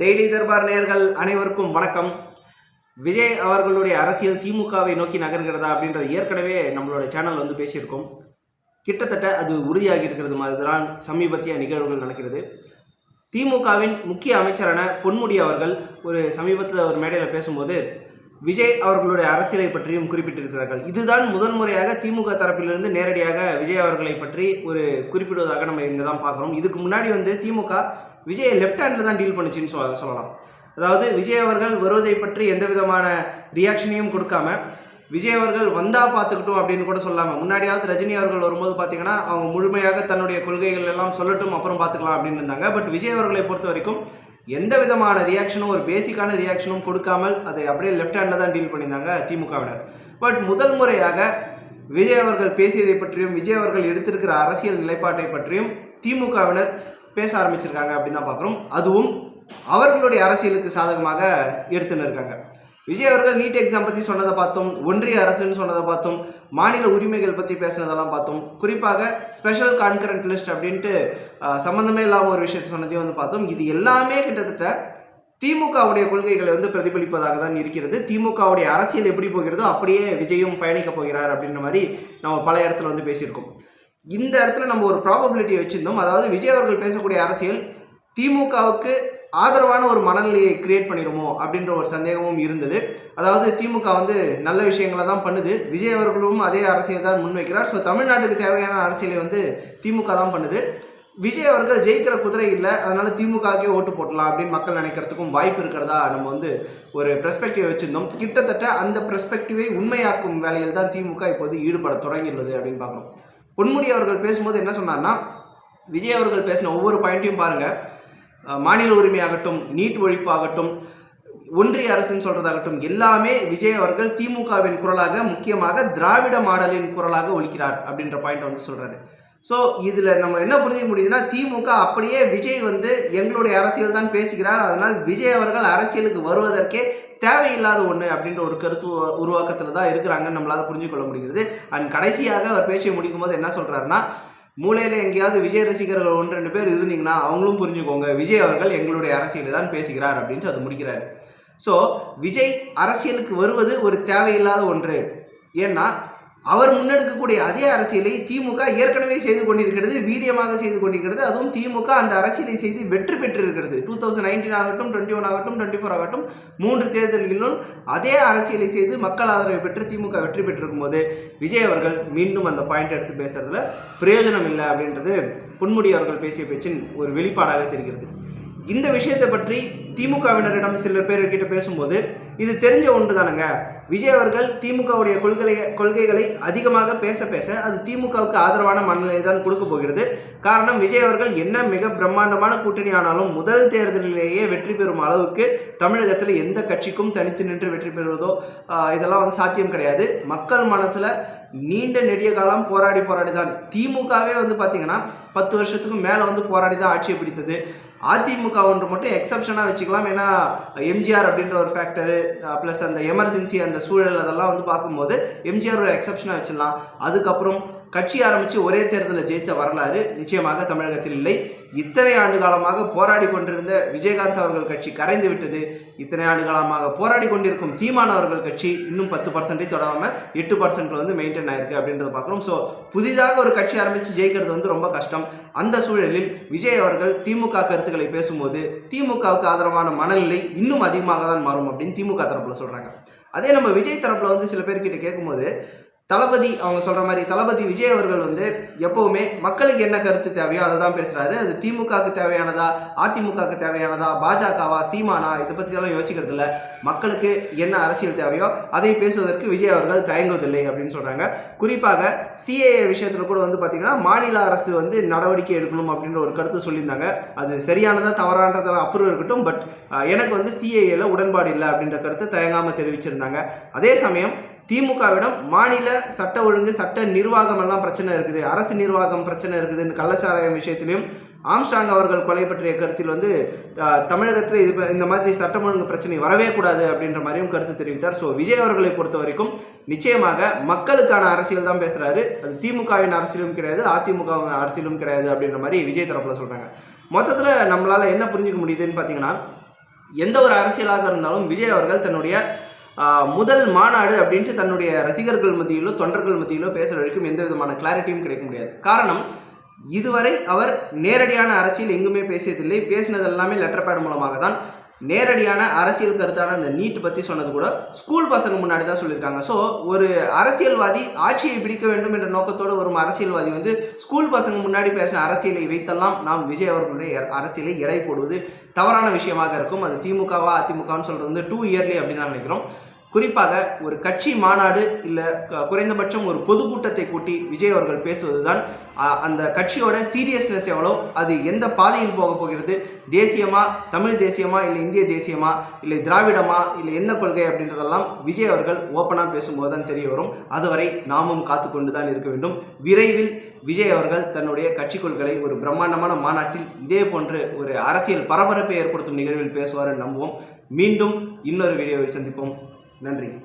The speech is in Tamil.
டெய்லி தர்பார் நேர்கள் அனைவருக்கும் வணக்கம். விஜய் அவர்களுடைய அரசியல் திமுகவை நோக்கி நகர்கிறதா அப்படின்றது ஏற்கனவே நம்மளோட சேனல் வந்து பேசியிருக்கோம். கிட்டத்தட்ட அது உறுதியாகி இருக்கிறது மாதிரி தான் சமீபத்திய நிகழ்வுகள் நடக்கிறது. திமுகவின் முக்கிய அமைச்சரான பொன்முடி அவர்கள் ஒரு சமீபத்தில் ஒரு மேடையில் பேசும்போது விஜய் அவர்களுடைய அரசியலை பற்றியும் குறிப்பிட்டிருக்கிறார்கள். இதுதான் முதன்முறையாக திமுக தரப்பிலிருந்து நேரடியாக விஜய் அவர்களை பற்றி ஒரு குறிப்பிடுவதாக நம்ம இங்கே தான் பார்க்குறோம். இதுக்கு முன்னாடி வந்து திமுக விஜயை லெஃப்ட் ஹேண்டில் தான் டீல் பண்ணுச்சுன்னு சொல்ல சொல்லலாம். அதாவது விஜய் அவர்கள் வருவதை பற்றி எந்த விதமான ரியாக்ஷனையும் கொடுக்காம விஜய் அவர்கள் வந்தால் பார்த்துக்கிட்டோம் அப்படின்னு கூட சொல்லாமல் முன்னாடியாவது ரஜினி அவர்கள் வரும்போது பார்த்தீங்கன்னா அவங்க முழுமையாக தன்னுடைய கொள்கைகள் எல்லாம் சொல்லட்டும் அப்புறம் பார்த்துக்கலாம் அப்படின்னு இருந்தாங்க. பட் விஜய் அவர்களை பொறுத்த வரைக்கும் எந்த விதமான ரியாக்ஷனும் ஒரு பேசிக்கான ரியாக்ஷனும் கொடுக்காமல் அதை அப்படியே லெஃப்ட் ஹேண்டில் தான் டீல் பண்ணியிருந்தாங்க திமுகவினர். பட் முதல் முறையாக விஜய் அவர்கள் பேசியதை பற்றியும் விஜய் அவர்கள் எடுத்திருக்கிற அரசியல் நிலைப்பாட்டை பற்றியும் திமுகவினர் பேச ஆரம்பிச்சிருக்காங்க அப்படின்னு தான் பார்க்குறோம். அதுவும் அவர்களுடைய அரசியலுக்கு சாதகமாக எடுத்துன்னு இருக்காங்க விஜய் அவர்கள் நீட் எக்ஸாம் பற்றி சொன்னதை பார்த்தோம் ஒன்றிய அரசுன்னு சொன்னதை பார்த்தோம் மாநில உரிமைகள் பற்றி பேசுனதெல்லாம் பார்த்தோம் குறிப்பாக ஸ்பெஷல் கான்கரண்ட் லிஸ்ட் அப்படின்ட்டு சம்மந்தமே இல்லாமல் ஒரு விஷயத்தை சொன்னதையும் வந்து பார்த்தோம் இது எல்லாமே கிட்டத்தட்ட திமுகவுடைய கொள்கைகளை வந்து பிரதிபலிப்பதாக தான் இருக்கிறது. திமுகவுடைய அரசியல் எப்படி போகிறதோ அப்படியே விஜயும் பயணிக்க போகிறார் அப்படின்ற மாதிரி நம்ம பல இடத்துல வந்து பேசியிருக்கோம். இந்த இடத்துல நம்ம ஒரு ப்ராபபிலிட்டியை வச்சுருந்தோம். அதாவது விஜய் அவர்கள் பேசக்கூடிய அரசியல் திமுகவுக்கு ஆதரவான ஒரு மனநிலையை கிரியேட் பண்ணிடுமோ அப்படின்ற ஒரு சந்தேகமும் இருந்தது. அதாவது திமுக வந்து நல்ல விஷயங்களை தான் பண்ணுது. விஜய் அவர்களும் அதே அரசியல் தான் முன்வைக்கிறார். ஸோ தமிழ்நாட்டுக்கு தேவையான அரசியலை வந்து திமுக தான் பண்ணுது. விஜய் அவர்கள் ஜெயிக்கிற குதிரை இல்லை அதனால திமுகவுக்கே ஓட்டு போட்டலாம் அப்படின்னு மக்கள் நினைக்கிறதுக்கும் வாய்ப்பு இருக்கிறதா? நம்ம வந்து ஒரு பெர்ஸ்பெக்டிவ் வச்சுருந்தோம். கிட்டத்தட்ட அந்த பெர்ஸ்பெக்டிவை உண்மையாக்கும் வேலையில் தான் திமுக இப்போது ஈடுபட தொடங்கியுள்ளது அப்படின்னு பார்க்குறோம். பொன்முடி அவர்கள் பேசும்போது என்ன சொன்னார்னா விஜய் அவர்கள் பேசின ஒவ்வொரு பாயிண்ட்டையும் பாருங்கள் மாநில உரிமையாகட்டும் நீட் ஒழிப்பு ஆகட்டும் ஒன்றிய அரசுன்னு சொல்கிறதாகட்டும் எல்லாமே விஜய் அவர்கள் திமுகவின் குரலாக முக்கியமாக திராவிட மாடலின் குரலாக ஒலிக்கிறார் அப்படின்ற பாயிண்ட் வந்து சொல்கிறாரு ஸோ இதில் நம்ம என்ன புரிய முடியுதுன்னா திமுக அப்படியே விஜய் வந்து எங்களுடைய அரசியல் தான் பேசுகிறார். அதனால் விஜய் அவர்கள் அரசியலுக்கு வருவதற்கே தேவையில்லாத ஒன்று அப்படின்ற ஒரு கருத்து உருவாக்கத்தில் தான் இருக்கிறாங்கன்னு நம்மளால் புரிஞ்சு கொள்ள முடிகிறது. அண்ட் கடைசியாக அவர் பேச்சை முடிக்கும் போது என்ன சொல்கிறாருன்னா மூலையில் எங்கேயாவது விஜய் ரசிகர்கள் ஒன்று ரெண்டு பேர் இருந்தீங்கன்னா அவங்களும் புரிஞ்சுக்கோங்க விஜய் அவர்கள் எங்களுடைய அரசியலை தான் பேசுகிறார் அப்படின்ட்டு அது முடிக்கிறார். ஸோ விஜய் அரசியலுக்கு வருவது ஒரு தேவையில்லாத ஒன்று. ஏன்னா அவர் முன்னெடுக்கக்கூடிய அதே அரசியலை திமுக ஏற்கனவே செய்து கொண்டிருக்கிறது வீரியமாக செய்து கொண்டிருக்கிறது. அதுவும் திமுக அந்த அரசியலை செய்து வெற்றி பெற்றிருக்கிறது. டூ தௌசண்ட் நைன்டீன் ஆகட்டும் டுவெண்ட்டி ஒன் ஆகட்டும் டுவெண்ட்டி ஃபோர் ஆகட்டும் மூன்று தேர்தல்களிலும் அதே அரசியலை செய்து மக்கள் ஆதரவை பெற்று திமுக வெற்றி பெற்றிருக்கும் போது விஜய் அவர்கள் மீண்டும் அந்த பாயிண்ட் எடுத்து பேசுறதுல பிரயோஜனம் இல்லை அப்படின்றது பொன்முடி அவர்கள் பேசிய பேச்சின் ஒரு வெளிப்பாடாக தெரிகிறது. இந்த விஷயத்தை பற்றி திமுகவினரிடம் சில பேர்கிட்ட பேசும்போது இது தெரிஞ்ச ஒன்று தானங்க விஜய் அவர்கள் திமுகவுடைய கொள்கை கொள்கைகளை அதிகமாக பேச பேச அது திமுகவுக்கு ஆதரவான மனநிலை தான் கொடுக்க போகிறது. காரணம் விஜய் அவர்கள் என்ன மிக பிரம்மாண்டமான கூட்டணி ஆனாலும் முதல் தேர்தலிலேயே வெற்றி பெறும் அளவுக்கு தமிழகத்தில் எந்த கட்சிக்கும் தனித்து நின்று வெற்றி பெறுவதோ இதெல்லாம் வந்து சாத்தியம் கிடையாது. மக்கள் மனசில் நீண்ட நெடிய காலம் போராடி போராடி தான் திமுகவே வந்து பார்த்தீங்கன்னா பத்து வருஷத்துக்கு மேலே வந்து போராடி தான் ஆட்சியை பிடித்தது. அதிமுக ஒன்று மட்டும் எக்ஸப்ஷனாக வச்சு வச்சுக்கலாம் ஏன்னா எம்ஜிஆர் அப்படின்ற ஒரு ஃபேக்டரு ப்ளஸ் அந்த எமர்ஜென்சி அந்த சூழல் அதெல்லாம் வந்து பார்க்கும்போது எம்ஜிஆர் ஒரு எக்ஸப்ஷனாக வச்சிடலாம். அதுக்கப்புறம் கட்சி ஆரம்பித்து ஒரே தேர்தலில் ஜெயித்த வரலாறு நிச்சயமாக தமிழகத்தில் இல்லை. இத்தனை ஆண்டு காலமாக போராடி கொண்டிருந்த விஜயகாந்த் அவர்கள் கட்சி கரைந்து விட்டது. இத்தனை ஆண்டு காலமாக போராடி கொண்டிருக்கும் சீமான் அவர்கள் கட்சி இன்னும் பத்து பர்சன்டே தொடாமல் எட்டு பர்சன்ட்ல வந்து மெயின்டைன் ஆயிருக்கு அப்படின்றத பார்க்குறோம். ஸோ புதிதாக ஒரு கட்சி ஆரம்பித்து ஜெயிக்கிறது வந்து ரொம்ப கஷ்டம். அந்த சூழலில் விஜய் அவர்கள் திமுக கருத்துக்களை பேசும்போது திமுகவுக்கு ஆதரவான மனநிலை இன்னும் அதிகமாக தான் மாறும் அப்படின்னு திமுக தரப்பில் சொல்கிறாங்க அதே நம்ம விஜய் தரப்பில் வந்து சில பேர்கிட்ட கேட்கும்போது தளபதி அவங்க சொல்ற மாதிரி தளபதி விஜய் அவர்கள் வந்து எப்பவுமே மக்களுக்கு என்ன கருத்து தேவையோ அதை தான் பேசுறாரு. அது திமுகவுக்கு தேவையானதா அதிமுகவுக்கு தேவையானதா பாஜகவா சீமானா இதை பற்றியெல்லாம் யோசிக்கிறது இல்லை. மக்களுக்கு என்ன அரசியல் தேவையோ அதை பேசுவதற்கு விஜய் அவர்கள் தயங்குவதில்லை அப்படின்னு சொல்றாங்க. குறிப்பாக சிஏஏ விஷயத்துல கூட வந்து பாத்தீங்கன்னா மாநில அரசு வந்து நடவடிக்கை எடுக்கணும் அப்படின்ற ஒரு கருத்து சொல்லியிருந்தாங்க. அது சரியானதா தவறானதெல்லாம் அப்புறம் இருக்கட்டும் பட் எனக்கு வந்து சிஏஏல உடன்பாடு இல்லை அப்படின்ற கருத்தை தயங்காம தெரிவிச்சிருந்தாங்க. அதே சமயம் திமுகவிடம் மாநில சட்ட ஒழுங்கு சட்ட நிர்வாகம் எல்லாம் பிரச்சனை இருக்குது. அரசு நிர்வாகம் பிரச்சனை இருக்குதுன்னு கள்ளச்சாராயம் விஷயத்திலையும் ஆம்ஸ்டாங் அவர்கள் கொலை பற்றிய கருத்தில் வந்து தமிழகத்தில் இது இந்த மாதிரி சட்டம் ஒழுங்கு பிரச்சனை வரவே கூடாது அப்படின்ற மாதிரியும் கருத்து தெரிவித்தார். ஸோ விஜய் அவர்களை பொறுத்த வரைக்கும் நிச்சயமாக மக்களுக்கான அரசியல் தான் பேசுகிறாரு அது திமுகவின் அரசியலும் கிடையாது அதிமுகவின் அரசியலும் கிடையாது அப்படின்ற மாதிரி விஜய் தரப்பில் சொல்கிறாங்க மொத்தத்தில் நம்மளால் என்ன புரிஞ்சுக்க முடியுதுன்னு பார்த்தீங்கன்னா எந்த ஒரு அரசியலாக இருந்தாலும் விஜய் அவர்கள் தன்னுடைய முதல் மாநாடு அப்படின்ட்டு தன்னுடைய ரசிகர்கள் மத்தியிலோ தொண்டர்கள் மத்தியிலோ பேசுகிற வரைக்கும் எந்த விதமான கிளாரிட்டியும் கிடைக்க முடியாது. காரணம் இதுவரை அவர் நேரடியான அரசியல் எங்குமே பேசியதில்லை. பேசினது எல்லாமே லெட்டர் பேட் மூலமாக தான் நேரடியான அரசியல் கருத்தான அந்த நீட் பற்றி சொன்னது கூட ஸ்கூல் பசங்க முன்னாடி தான் சொல்லியிருக்காங்க. ஸோ ஒரு அரசியல்வாதி ஆட்சியை பிடிக்க வேண்டும் என்ற நோக்கத்தோடு வரும் அரசியல்வாதி வந்து ஸ்கூல் பசங்க முன்னாடி பேசின அரசியலை வைத்தெல்லாம் நாம் விஜய் அவர்களுடைய அரசியலை எடை போடுவது தவறான விஷயமாக இருக்கும். அது திமுகவா அதிமுகன்னு சொல்கிறது வந்து டூ இயர்லி அப்படின்னு தான் நினைக்கிறோம். குறிப்பாக ஒரு கட்சி மாநாடு இல்லை குறைந்தபட்சம் ஒரு பொதுக்கூட்டத்தை கூட்டி விஜய் அவர்கள் பேசுவதுதான் தான் அந்த கட்சியோட சீரியஸ்னஸ் எவ்வளோ அது எந்த பாதையில் போக போகிறது தேசியமா தமிழ் தேசியமா இல்லை இந்திய தேசியமா இல்லை திராவிடமா இல்லை என்ன கொள்கை அப்படின்றதெல்லாம் விஜய் அவர்கள் ஓப்பனாக பேசும்போது தான் தெரிய வரும். அதுவரை நாமும் காத்து கொண்டு தான் இருக்க வேண்டும். விரைவில் விஜய் அவர்கள் தன்னுடைய கட்சி கொள்கை ஒரு பிரம்மாண்டமான மாநாட்டில் இதே போன்று ஒரு அரசியல் பரபரப்பை ஏற்படுத்தும் நிகழ்வில் பேசுவார் நம்புவோம். மீண்டும் இன்னொரு வீடியோவில் சந்திப்போம். நன்றி.